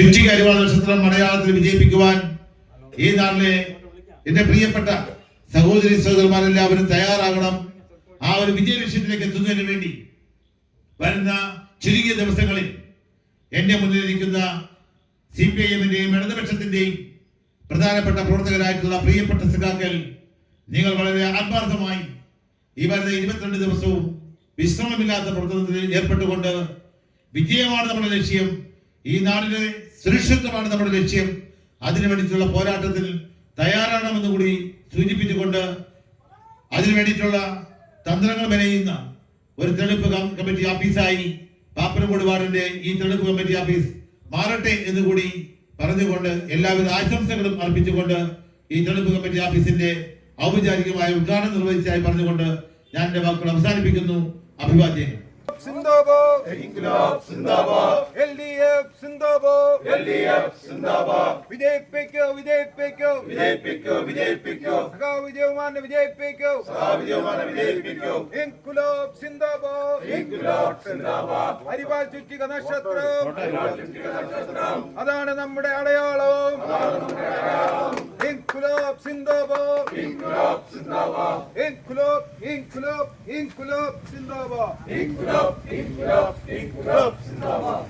ചുറ്റി കരുവാൾ നക്ഷത്രം മലയാളത്തിൽ വിജയിപ്പിക്കുവാൻ ഈ നാളിലെ എന്റെ പ്രിയപ്പെട്ട സഹോദരി സഹോദരന്മാരെല്ലാവരും തയ്യാറാകണം. ആ ഒരു വിജയ ലക്ഷ്യത്തിലേക്ക് എത്തുന്നതിന് വേണ്ടി വരുന്ന ചുരുങ്ങിയ ദിവസങ്ങളിൽ എന്റെ മുന്നിലിരിക്കുന്ന സി പി ഐ എമ്മിന്റെയും ഇടതുപക്ഷത്തിന്റെയും പ്രധാനപ്പെട്ട പ്രവർത്തകരായിട്ടുള്ള പ്രിയപ്പെട്ട സഖാക്കൾ നിങ്ങൾ വളരെ ആത്മാർത്ഥമായി ഈ വരുന്ന ഇരുപത്തിരണ്ട് ദിവസവും വിശ്രമമില്ലാത്ത പ്രവർത്തനത്തിൽ ഏർപ്പെട്ടുകൊണ്ട് വിജയമാണ് നമ്മുടെ ലക്ഷ്യം. ഈ നാടിന് സുരക്ഷിതമാണ് നമ്മുടെ ലക്ഷ്യം. അതിനു വേണ്ടിയിട്ടുള്ള പോരാട്ടത്തിൽ തയ്യാറാകണമെന്ന് കൂടി സൂചിപ്പിച്ചുകൊണ്ട് അതിനു വേണ്ടിയിട്ടുള്ള തന്ത്രങ്ങൾ മെനയുന്ന ഒരു തെളിപ്പ് കമ്മിറ്റി ഓഫീസായി പാപ്പനംകോട് വാർഡിന്റെ ഈ തെളിപ്പ് കമ്മിറ്റി ഓഫീസ് മാറട്ടെ എന്ന് കൂടി പറഞ്ഞുകൊണ്ട് എല്ലാവിധ ആശംസകളും അർപ്പിച്ചുകൊണ്ട് ഈ തെളിപ്പ് കമ്മിറ്റി ഓഫീസിന്റെ ഔപചാരികമായ ഉദ്ഘാടനം നിർവഹിച്ചതായി പറഞ്ഞുകൊണ്ട് ഞാൻ എന്റെ വാക്കുകൾ അവസാനിപ്പിക്കുന്നു. അഭിവാദ്യങ്ങൾ. സിന്ദാബാദ് ഇൻക്ലാബ് സിന്ദാബാദ്. എൽഡിഎഫ് സിന്ദാബാദ് എൽഡിഎഫ് സിന്ദാബാദ്. വിജയിപ്പിക്കൂ വിജയിപ്പിക്കൂ. വിജയിപ്പിക്കൂ വിജയിപ്പിക്കൂ സഖാ വിജയകുമാറിനെ വിജയിപ്പിക്കൂ. സഖാ വിജയകുമാറിനെ വിജയിപ്പിക്കൂ ഇൻക്ലാബ് സിന്ദാബാദ്. ഇൻക്ലാബ് സിന്ദാബാദ് അരിവാൾ ചുറ്റിക നക്ഷത്രം അതാണ് നമ്മുടെ അടയാളം. ഇൻക്ലാബ് സിന്ദാബാദ്. ഇൻക്ലാബ് സിന്ദാബാദ്. ഇൻക്ലാബ് ഇൻക്ലാബ് ഇൻക്ലാബ് സിന്ദാബാദ്.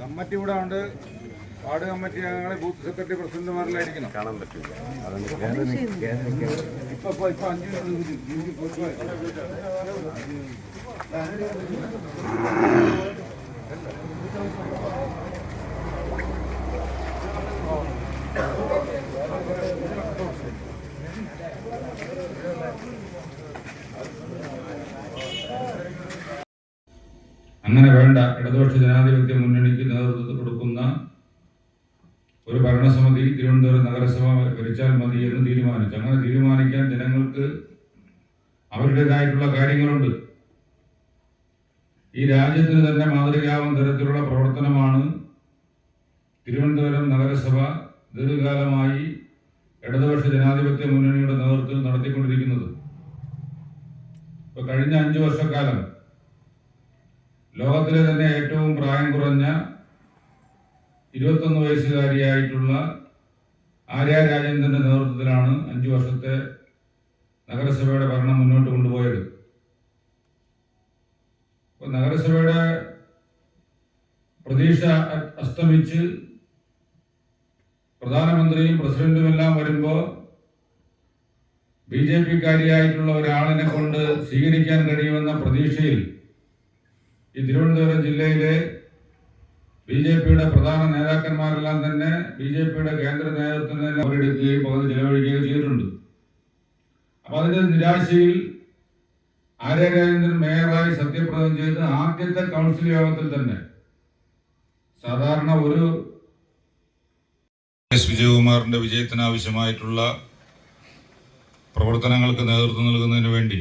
കമ്മിറ്റി ഇവിടെ ഉണ്ട്. വാർഡ് കമ്മിറ്റി ഞങ്ങളെ ബൂത്ത് സെക്രട്ടറി പ്രസിഡന്റുമാരിലായിരിക്കണം കാണാൻ പറ്റില്ല. ഇപ്പൊ ഇപ്പൊ ഇപ്പൊ അഞ്ചു അങ്ങനെ വേണ്ട. ഇടതുപക്ഷ ജനാധിപത്യ മുന്നണിക്ക് നേതൃത്വം കൊടുക്കുന്ന ഒരു ഭരണസമിതി തിരുവനന്തപുരം നഗരസഭ ഭരിച്ചാൽ മതി എന്ന് തീരുമാനിച്ചു. അങ്ങനെ തീരുമാനിക്കാൻ ജനങ്ങൾക്ക് അവരുടേതായിട്ടുള്ള കാര്യങ്ങളുണ്ട്. ഈ രാജ്യത്തിന് തന്നെ മാതൃകയാവുന്ന തരത്തിലുള്ള പ്രവർത്തനമാണ് തിരുവനന്തപുരം നഗരസഭ ദീർഘകാലമായി ഇടതുപക്ഷ ജനാധിപത്യ മുന്നണിയുടെ നേതൃത്വത്തിൽ നടത്തിക്കൊണ്ടിരിക്കുന്നത്. ഇപ്പൊ കഴിഞ്ഞ അഞ്ചു വർഷക്കാലം ലോകത്തിലെ തന്നെ ഏറ്റവും പ്രായം കുറഞ്ഞ ഇരുപത്തൊന്ന് വയസ്സുകാരിയായിട്ടുള്ള ആര്യ രാജേന്ദ്രന്റെ നേതൃത്വത്തിലാണ് അഞ്ചു വർഷത്തെ നഗരസഭയുടെ ഭരണം മുന്നോട്ട് കൊണ്ടുപോയത്. അപ്പൊ നഗരസഭയുടെ പ്രതീക്ഷ അസ്തമിച്ച് പ്രധാനമന്ത്രിയും പ്രസിഡന്റും എല്ലാം വരുമ്പോൾ ബി ജെ പിക്കാരിയായിട്ടുള്ള ഒരാളിനെ കൊണ്ട് സ്വീകരിക്കാൻ കഴിയുമെന്ന പ്രതീക്ഷയിൽ ഈ തിരുവനന്തപുരം ജില്ലയിലെ ബി ജെ പിയുടെ പ്രധാന നേതാക്കന്മാരെല്ലാം തന്നെ ബി ജെ പിയുടെ കേന്ദ്ര നേതൃത്വം തന്നെ അവരെടുക്കുകയും പകുതി ചെലവഴിക്കുകയും ചെയ്തിട്ടുണ്ട്. അപ്പൊ അതിന്റെ നിരാശയിൽ ആര്യ രാജേന്ദ്രൻ മേയറായി സത്യപ്രതിജ്ഞ ചെയ്ത് ആദ്യത്തെ കൗൺസിൽ യോഗത്തിൽ തന്നെ സാധാരണ ഒരു എസ് വിജയകുമാറിന്റെ വിജയത്തിനാവശ്യമായിട്ടുള്ള പ്രവർത്തനങ്ങൾക്ക് നേതൃത്വം നൽകുന്നതിന് വേണ്ടി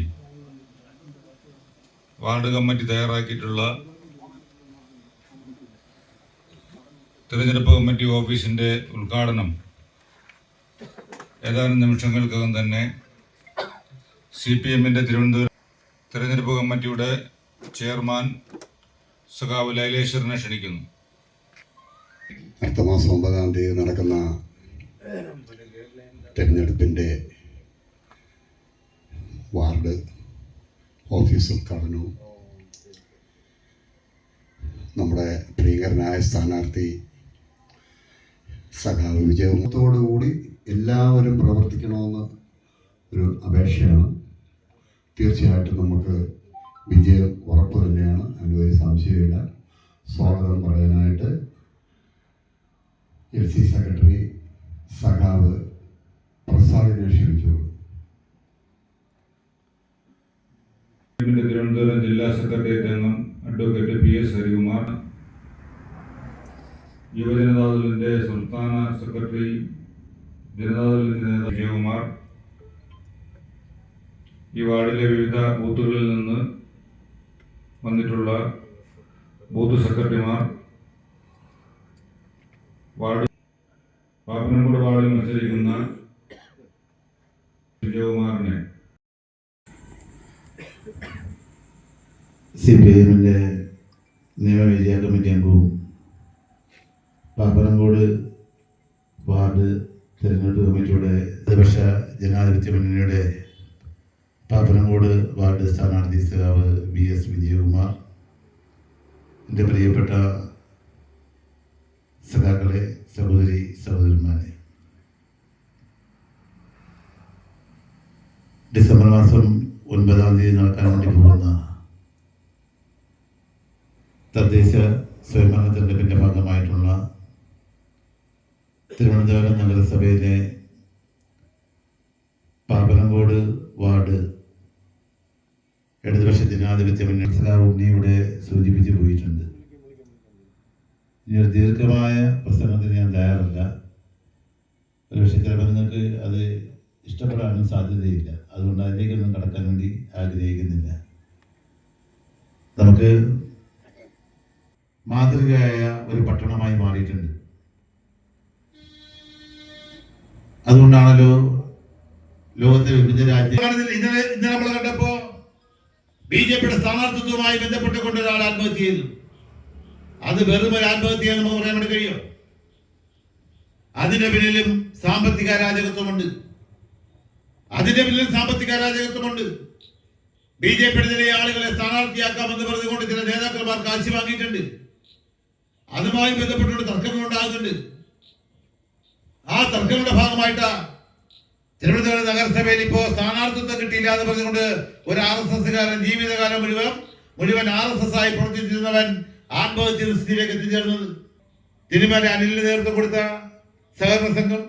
വാർഡ് കമ്മിറ്റി തയ്യാറാക്കിയിട്ടുള്ള തിരഞ്ഞെടുപ്പ് കമ്മിറ്റി ഓഫീസിന്റെ ഉദ്ഘാടനം ഏതാനും നിമിഷങ്ങൾക്കകം തന്നെ സി പി എമ്മിന്റെ തിരുവനന്തപുരം തിരഞ്ഞെടുപ്പ് കമ്മിറ്റിയുടെ ചെയർമാൻ സഖാവ് ലൈലേശ്വരനെ ക്ഷണിക്കുന്നു. അടുത്ത മാസം ഒമ്പതാം തീയതി നടക്കുന്ന തിരഞ്ഞെടുപ്പിന്റെ വാർഡ് ഓഫീസ് ഉദ്ഘാടനവും നമ്മുടെ പ്രിയങ്കരനായ സ്ഥാനാർത്ഥി സഖാവ് വിജയത്തോടുകൂടി എല്ലാവരും പ്രവർത്തിക്കണമെന്ന് ഒരു അപേക്ഷയാണ്. തീർച്ചയായിട്ടും നമുക്ക് വിജയം ഉറപ്പ് തന്നെയാണ്. അതിനൊരു സംശയമില്ല സ്വാഗതം പറയാനായിട്ട് എൽ സി സെക്രട്ടറി സഖാവ് പ്രസാദിനെ ക്ഷണിച്ചു സെക്രട്ടേറിയറ്റ് അംഗം അഡ്വക്കേറ്റ് പി എസ് ഹരികുമാർ യുവജനതാദളിന്റെ സംസ്ഥാന സെക്രട്ടറി ജനതാദളിന്റെ നേതാവ് വിജയകുമാർ ഈ വാർഡിലെ വിവിധ ബൂത്തുകളിൽ നിന്ന് വന്നിട്ടുള്ള ബൂത്ത് സെക്രട്ടറിമാർ വാർഡ് പാപ്പനംകുട വാർഡിൽ മത്സരിക്കുന്ന വിജയകുമാറിനെ സി പി എമ്മിന്റെ നിയമവിജയ കമ്മിറ്റി അംഗവും പാപ്പനംകോട് വാർഡ് തിരഞ്ഞെടുപ്പ് കമ്മിറ്റിയുടെ ഇടതുപക്ഷ ജനാധിപത്യ മുന്നണിയുടെ പാപ്പനംകോട് വാർഡ് സ്ഥാനാർത്ഥി സഖാവ് ബി എസ് വിജയകുമാർ എന്റെ പ്രിയപ്പെട്ട സഖാക്കളെ സഹോദരി സഹോദരന്മാരെ. ഡിസംബർ മാസം ഒൻപതാം തീയതി നടക്കാൻ വേണ്ടി പോകുന്ന തദ്ദേശ സ്വയംഭരണ തെരഞ്ഞെടുപ്പിന്റെ ഭാഗമായിട്ടുള്ള തിരുവനന്തപുരം നഗരസഭയിലെ പാപ്പനംകോട് വാർഡ് ഇടതുപക്ഷ ജനാധിപത്യ മുന്നേറ്റ സഖാവ് ഉണ്ണി ഇവിടെ സൂചിപ്പിച്ചു പോയിട്ടുണ്ട്. ഇനി ഒരു ദീർഘമായ പ്രസംഗത്തിന് ഞാൻ തയ്യാറല്ല. ഒരുപക്ഷെ ചിലപ്പോൾ നിങ്ങൾക്ക് അത് ഇഷ്ടപ്പെടാനും സാധ്യതയില്ല. അതുകൊണ്ട് അതിലേക്കൊന്നും കടക്കാൻ വേണ്ടി ആഗ്രഹിക്കുന്നില്ല. നമുക്ക് മാതൃകയായ ഒരു പട്ടണമായി മാറിയിട്ടുണ്ട്. അതുകൊണ്ടാണല്ലോ ലോകത്തെ വിവിധ രാജ്യങ്ങളിൽ ഇന്നലെ ഇന്നലെ നമ്മൾ കണ്ടപ്പോ ബി ജെ പിയുടെ സ്ഥാനാർത്ഥിത്വവുമായി ബന്ധപ്പെട്ടുകൊണ്ട് ഒരാൾ ആത്മഹത്യ ചെയ്തു. അത് വെറും ഒരു ആത്മഹത്യ നമുക്ക് പറയാൻ വേണ്ടി കഴിയും. അതിന്റെ പിന്നിലും സാമ്പത്തിക അരാജകത്വമുണ്ട്. അതിന്റെ പിന്നിലും സാമ്പത്തിക അരാജകത്വമുണ്ട്. ബി ജെ പിയുടെ ചില ആളുകളെ സ്ഥാനാർത്ഥിയാക്കാമെന്ന് പറഞ്ഞുകൊണ്ട് ചില നേതാക്കന്മാർ കാശി വാങ്ങിയിട്ടുണ്ട്. അതുമായി ബന്ധപ്പെട്ടൊരു തർക്കങ്ങൾ ഉണ്ടാകുന്നുണ്ട്. ആ തർക്കങ്ങളുടെ ഭാഗമായിട്ട് തിരുവനന്തപുരം നഗരസഭയിൽ ഇപ്പോ സ്ഥാനാർത്ഥിത്വം കിട്ടിയില്ല എന്ന് പറഞ്ഞുകൊണ്ട് ഒരു ആർ എസ് എസ്സുകാരൻ ജീവിതകാലം മുഴുവൻ മുഴുവൻ ആർ എസ് എസ് ആയി പ്രവർത്തിച്ചിരുന്നവൻ ആത്മഹത്യ സ്ഥിതിയിലേക്ക് എത്തിച്ചേർന്നത് തിരുമല അനിലിന് നേതൃത്വം കൊടുത്ത സഹകരണ സംഘം.